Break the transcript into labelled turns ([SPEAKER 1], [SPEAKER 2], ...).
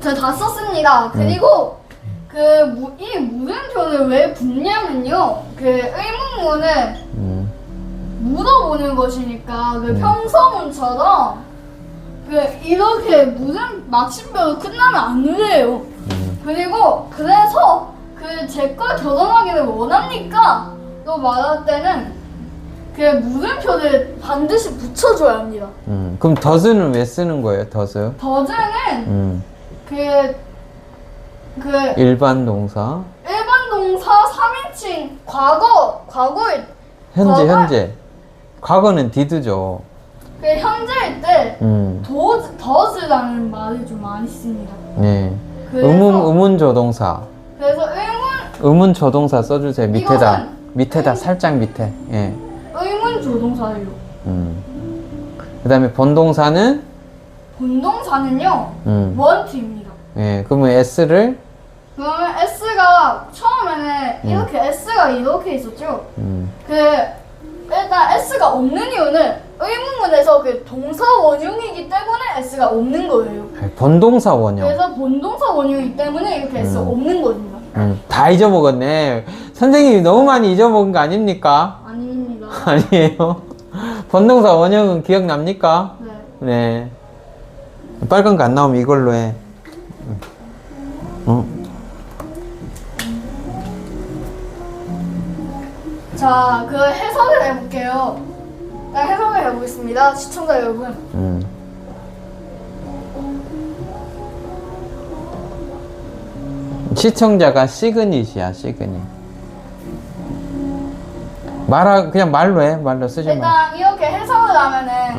[SPEAKER 1] 제가 다 썼습니다. 그리고 그이 물음표를 왜 붙냐면요. 그 의문문은
[SPEAKER 2] 음.
[SPEAKER 1] 물어보는 것이니까 그 평서문처럼 그 이렇게 무슨 마침표로 끝나면 안 돼요.
[SPEAKER 2] 음.
[SPEAKER 1] 그리고 그래서 그제걸 결혼하기를 원합니까? 또 말할 때는 그 물음표를 반드시 붙여줘야 합니다.
[SPEAKER 2] 음. 그럼 does는 왜 쓰는 거예요? does?
[SPEAKER 1] 더즈는
[SPEAKER 2] 음.
[SPEAKER 1] 그, 그
[SPEAKER 2] 일반 동사.
[SPEAKER 1] 일반 동사 3인칭 과거, 과거의
[SPEAKER 2] 현재
[SPEAKER 1] 과거?
[SPEAKER 2] 현재. 과거는 did죠.
[SPEAKER 1] 그 현재일 때
[SPEAKER 2] 음.
[SPEAKER 1] 도즈, 더즈라는 말을 좀 많이 씁니다.
[SPEAKER 2] 네.
[SPEAKER 1] 그래서,
[SPEAKER 2] 의문 의문 조동사.
[SPEAKER 1] 그래서 의문,
[SPEAKER 2] 의문 조동사 써주세요. 밑에다. 밑에다
[SPEAKER 1] 의-
[SPEAKER 2] 살짝 밑에. 예.
[SPEAKER 1] 의문 조동사예요.
[SPEAKER 2] 음. 그다음에 본동사는
[SPEAKER 1] 본동사는요,
[SPEAKER 2] 음.
[SPEAKER 1] 원트입니다.
[SPEAKER 2] 예. 그러면 s를
[SPEAKER 1] 그러면 S가 처음에는
[SPEAKER 2] 음.
[SPEAKER 1] 이렇게 S가 이렇게 있었죠.
[SPEAKER 2] 음.
[SPEAKER 1] 그 일단 S가 없는 이유는 의문문에서 그 동사 원형이기 때문에 S가 없는 거예요.
[SPEAKER 2] 본동사 원형.
[SPEAKER 1] 그래서 본동사 원형이기 때문에 이렇게 S
[SPEAKER 2] 음.
[SPEAKER 1] 없는 겁니다.
[SPEAKER 2] 음, 다 잊어먹었네. 선생님이 너무 많이 잊어먹은 거 아닙니까?
[SPEAKER 1] 아닙니다.
[SPEAKER 2] 아니에요. 본동사 원형은 기억납니까?
[SPEAKER 1] 네.
[SPEAKER 2] 네. 빨간 거 안 나오면 이걸로 해. 어?
[SPEAKER 1] 자, 그 해석을 해볼게요. 자, 해석을 해보겠습니다. 시청자 여러분.
[SPEAKER 2] 음. 시청자가 시그닛이야, 시그닛. 말하, 그냥 말로 해. 말로 쓰지 마.
[SPEAKER 1] 일단 이렇게 해석을 하면은